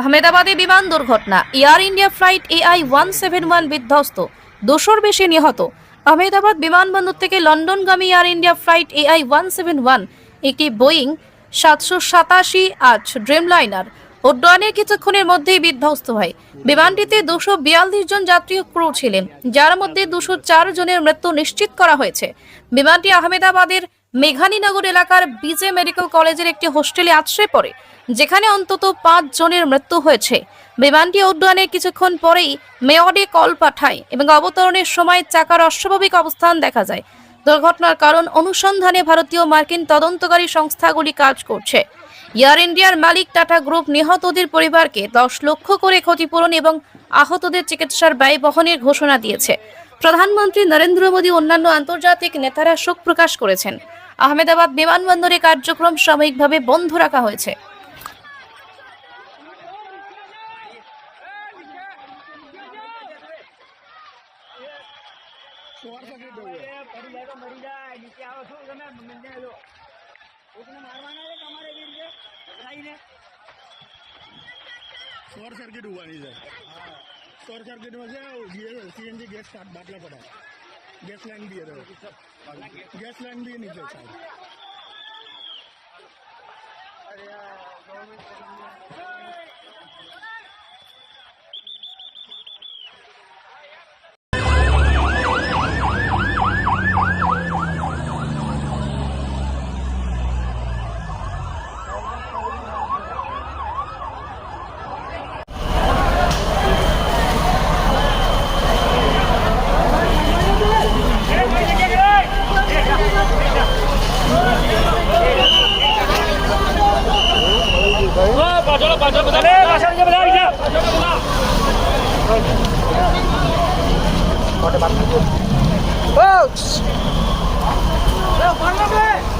আহমেদাবাদে বিমান দুর্ঘটনা। Air India flight AI one seven one বিধ্বস্ত। দুশোর বেশি নিহত। আহমেদাবাদ বিমানবন্দর থেকে লন্ডনগামী Air India flight AI one seven one, একটি বোয়িং সাতশো সাতাশি আজ ড্রিমলাইনার। উড্ডয়নের কিছুক্ষণের মধ্যেই বিধ্বস্ত হয়। বিমানটিতে দুশো বিয়াল্লিশ জন যাত্রী ক্রু ছিলেন, যার মধ্যে দুশো চার জনের মৃত্যু নিশ্চিত করা হয়েছে। বিমানটি আহমেদাবাদের মেঘানীনগর এলাকার বিজে মেডিকেল কলেজের একটি হোস্টেলে আশ্রয় পড়ে, যেখানে অন্তত পাঁচ জনের মৃত্যু হয়েছে। বিমানটি উড্ডয়নের কিছুক্ষণ পরেই মেয়ডে কল পাঠায় এবং অবতরণের সময় চাকার অস্বাভাবিক অবস্থান দেখা যায়। দুর্ঘটনার কারণ অনুসন্ধানে ভারতীয় মার্কিন তদন্তকারী সংস্থাগুলি কাজ করছে। এয়ার ইন্ডিয়ার মালিক টাটা গ্রুপ নিহতদের পরিবারকে দশ লক্ষ করে ক্ষতিপূরণ এবং আহতদের চিকিৎসার ব্যয় বহনের ঘোষণা দিয়েছে। প্রধানমন্ত্রী নরেন্দ্র মোদী অন্যান্য আন্তর্জাতিক নেতারা শোক প্রকাশ করেছেন আহমেদাবাদ বিমানবন্দরে কার্যক্রম সাময়িকভাবে বন্ধ রাখা হয়েছে પડી જાય તો મરી જાય નીચે આવો છો તમે મને લો કોકને મારવાના છે તમારે એવી રીતે પકડાઈને શોર્ટ સર્કિટ હોવાની છે सर्ट सर्किट म्हणजे सीएनजी गैस स्टार्ट बाटला पडा। गॅस लाईन बी आहे तो। गॅस लाईन बी निघते साहेब अरे government Folks! Well, one of it!